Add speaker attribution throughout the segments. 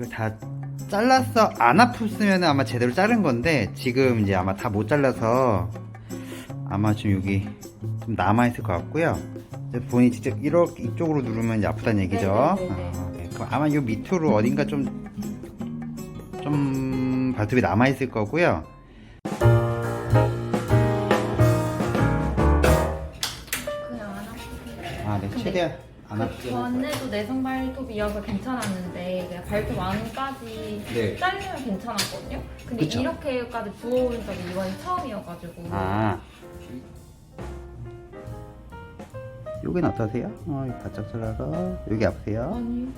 Speaker 1: 이거 다 잘랐어 안 아팠으면 아마 제대로 자른 건데 지금 이제 아마 다 못 잘라서 아마 좀 여기 좀 남아 있을 것 같고요. 본인이 직접 이렇게 이쪽으로 누르면 아프다는 얘기죠.
Speaker 2: 네네네네.
Speaker 1: 아, 네. 그럼 아마 이 밑으로 어딘가 좀 좀 발톱이 남아 있을 거고요.
Speaker 2: 아,
Speaker 1: 네, 최대한 안 아프게.
Speaker 2: 전에도 내성 발톱이어서 괜찮았는데 그냥 발톱 안까지
Speaker 1: 네.
Speaker 2: 잘리면 괜찮았거든요. 근데
Speaker 1: 그쵸.
Speaker 2: 이렇게까지 부어오른 적이 이번이 처음이어가지고.
Speaker 1: 아. 여긴 어떠세요? 어, 바짝 잘라서 여기 아프세요?
Speaker 2: 아니.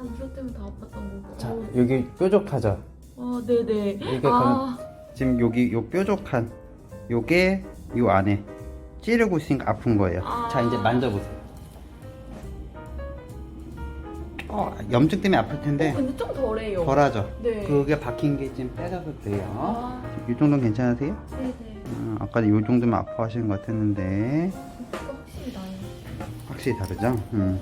Speaker 2: 아 이것 때문에 다 아팠던 거고.
Speaker 1: 자, 여기 뾰족하죠?
Speaker 2: 아 네네.
Speaker 1: 이게
Speaker 2: 아
Speaker 1: 지금 여기 요 뾰족한 요게 요 안에 찌르고 있으니까 아픈 거예요.
Speaker 2: 아.
Speaker 1: 자, 이제 만져보세요. 어, 염증 때문에 아플 텐데
Speaker 2: 어, 근데 좀 덜해요.
Speaker 1: 덜하죠?
Speaker 2: 네.
Speaker 1: 그게 박힌 게 지금 빼줘도 돼요.
Speaker 2: 아
Speaker 1: 이 정도는 괜찮으세요?
Speaker 2: 네네.
Speaker 1: 어, 아까 요 정도면 아파하시는 것 같았는데
Speaker 2: 이거 확실히 나요.
Speaker 1: 확실히 다르죠? 음.